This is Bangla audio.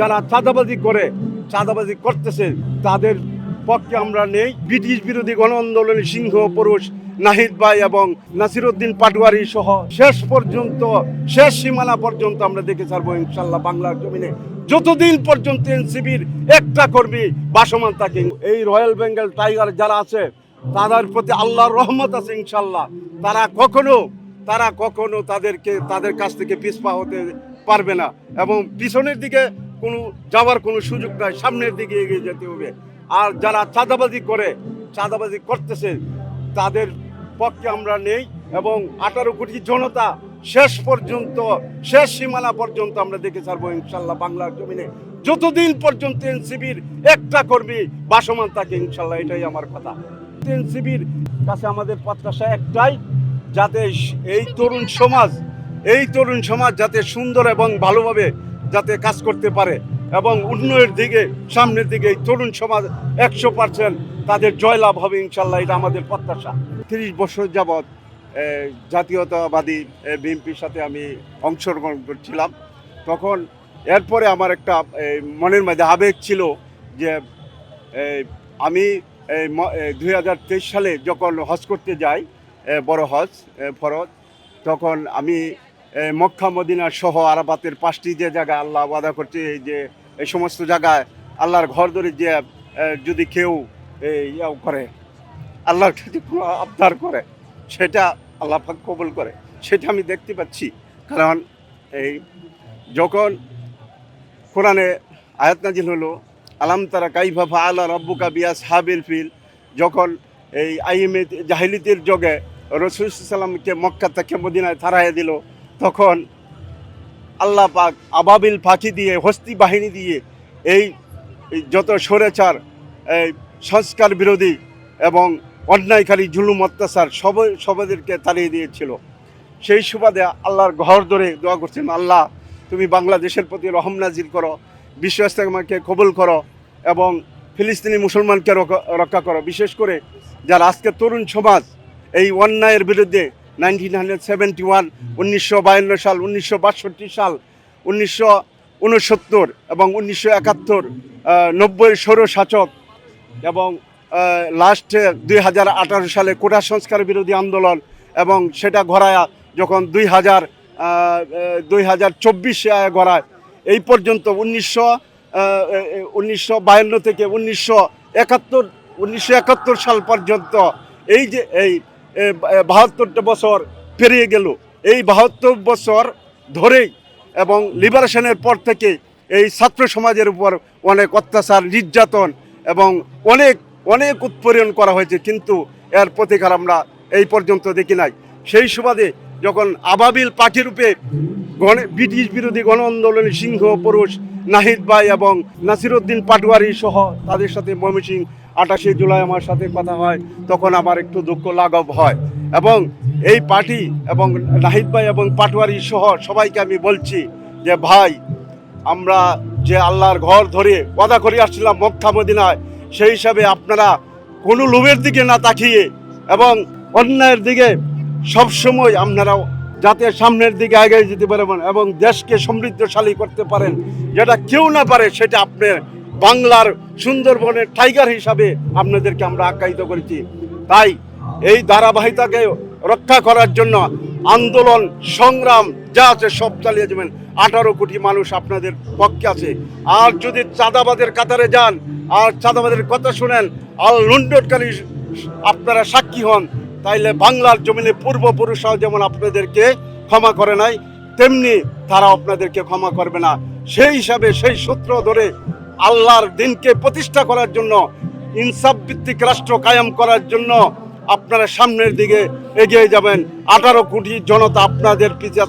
যারা চাঁদাবাজি করে, চাঁদাবাজি করতেছে, তাদের পক্ষে আমরা নেই। ব্রিটিশ বিরোধী গণ আন্দোলনের সিংহ, পুরুষ, নাহিদ ভাই এবং নাসিরউদ্দিন পাটোয়ারি সহ শেষ পর্যন্ত, শেষ সীমানা পর্যন্ত আমরা দেখে ছাড়বো ইনশাল্লাহ বাংলার জমিনে। যতদিন পর্যন্ত এনসিবির একটা কর্মী বাসমান থাকে, এই রয়্যাল বেঙ্গল টাইগার যারা আছে, তাদের প্রতি আল্লাহর রহমত আছে ইনশাল্লাহ তারা কখনো তারা কখনো তাদেরকে, তাদের কাছ থেকে পিছপা হতে পারবে না। এবং পিছনের দিকে কোনো, যাওয়ার কোনো সুযোগ নাই, সামনের দিকে এগিয়ে যেতে হবে। আর যারা চাঁদাবাজি করে, চাঁদাবাজি করতেছে, তাদের পক্ষে আমরা নেই এবং আঠারো কোটি জনতা শেষ পর্যন্ত, শেষ সীমানা পর্যন্ত আমরা দেখে ছাড়বো ইনশাল্লাহ বাংলার জমিনে। যতদিন পর্যন্ত এনসিবির একটা কর্মী বাসমান থাকে, ইনশাল্লাহ এটাই আমার কথা। এনসিবির কাছে আমাদের প্রত্যাশা একটাই, যাতে এই তরুণ সমাজ, এই তরুণ সমাজ যাতে সুন্দর এবং ভালোভাবে যাতে কাজ করতে পারে এবং উন্নয়নের দিকে, সামনের দিকে এই তরুণ সমাজ একশো পার্সেন্ট তাদের জয়লাভ হবে ইনশাল্লাহ, এটা আমাদের প্রত্যাশা। তিরিশ বছর যাবৎ জাতীয়তাবাদী বিএনপির সাথে আমি অংশগ্রহণ করছিলাম। তখন এরপরে আমার একটা মনের মধ্যে আবেগ ছিল যে আমি দুই হাজার তেইশ সালে যখন হজ করতে যাই বড় হজ ফরজ, তখন আমি মক্কা, মদিনা সহ আরাবাতের পাঁচটি যে জায়গায় আল্লাহ ওয়াদা করছে, এই যে, এই সমস্ত জায়গায় আল্লাহর ঘর ধরে যে যদি কেউ ইয়াও করে আল্লাহর কাছে কোনো আবদার করে, সেটা আল্লাহ পাক কবুল করে, সেটা আমি দেখতে পাচ্ছি। কারণ এই যখন কোরআনে আয়াত নাজিল হলো, আলাম তারা কাইফা আল্লাহ রব্বুকা বিয়াস হাবিল ফিল, যখন এই আইএমএ জাহিলিতের যোগে রসুল সাল্লামকে মক্কা থেকে মদিনায় থারাইয়া দিল তখন আল্লাহ পাক আবাবিল পাখি দিয়ে, হস্তি বাহিনী দিয়ে এই যত সরেচার এই সংস্কার বিরোধী এবং অন্যায়কারী জুলুম, অত্যাচার সব সবাদেরকে তাড়িয়ে দিয়েছিল। সেই সুবাদে আল্লাহর ঘর ধরে দোয়া করছেন, আল্লাহ, তুমি বাংলাদেশের প্রতি রহম নাজির করো বিশ্ব ইস্তেমাকে কবুল করো এবং ফিলিস্তিনি মুসলমানকে রক- রক্ষা করো। বিশেষ করে যারা আজকে তরুণ সমাজ এই অন্যায়ের বিরুদ্ধে নাইনটিন হান্ড্রেড সেভেন্টি ওয়ান, উনিশশো বায়ান্ন সাল, উনিশশো বাষট্টি সাল, উনিশশো উনসত্তর এবং উনিশশো একাত্তর নব্বই শাসক এবং লাস্টে দুই হাজার আঠারো সালে কোটা সংস্কার বিরোধী আন্দোলন এবং সেটা গড়ায়া যখন দুই হাজার দুই হাজার চব্বিশে গড়ায় এই পর্যন্ত উনিশশো উনিশশো বায়ান্ন থেকে উনিশশো একাত্তর উনিশশো একাত্তর সাল পর্যন্ত এই যে, এই বাহাত্তরটা বছর পেরিয়ে গেল। এই বাহাত্তর বছর ধরেই এবং লিবারেশনের পর থেকে এই ছাত্র সমাজের উপর অনেক অত্যাচার, নির্যাতন এবং অনেক অনেক উৎপীড়ন করা হয়েছে। কিন্তু এর প্রতিকার আমরা এই পর্যন্ত দেখি নাই। সেই সুবাদে যখন আবাবিল পাখি রূপে গণ, ব্রিটিশ বিরোধী গণ আন্দোলনের সিংহ, পুরুষ, নাহিদ ভাই এবং নাসিরুদ্দিন পাটোয়ারি সহ তাদের সাথে ময়মনসিং আঠাশে জুলাই আমার সাথে কথা হয়, তখন আমার একটু দুঃখ লাঘব হয়। এবং এই পার্টি এবং নাহিদ ভাই এবং পাটোয়ারি সহ সবাইকে আমি বলছি যে, ভাই, আমরা যে আল্লাহর ঘর ধরে ওয়াদা করে আসছিলাম মক্কা মদিনায়, সেই হিসাবে আপনারা কোনো লোভের দিকে না তাকিয়ে এবং অন্যায়ের দিকে সবসময় আপনারা যাতে সামনের দিকে এগিয়ে যেতে পারেন এবং দেশকে সমৃদ্ধশালী করতে পারেন। যেটা কেউ না পারে, সেটা আপনার বাংলার সুন্দরবনের টাইগার হিসাবে আপনাদেরকে আমরা আখ্যায়িত করেছি। তাই এই ধারাবাহিকতাকে রক্ষা করার জন্য আন্দোলন, সংগ্রাম যা আছে সব চালিয়ে যাবেন। আঠারো কোটি মানুষ আপনাদের পক্ষে আছে। আর যদি চাঁদাবাদের কাতারে যান, আর চাঁদাবাদের কথা শুনেন আর লুন্ডনকারী আপনারা সাক্ষী হন, তাইলে বাংলার জমিনে পূর্বপুরুষরাও যেমন আপনাদেরকে ক্ষমা করে নাই, তেমনি তারা আপনাদেরকে ক্ষমা করবে না। সেই হিসাবে সেই সূত্র ধরে আল্লাহর দিনকে প্রতিষ্ঠা করার জন্য, ইনসাফ ভিত্তিক রাষ্ট্র কায়েম করার জন্য আপনারা সামনের দিকে এগিয়ে যাবেন। আঠারো কোটি জনতা আপনাদের পিছিয়ে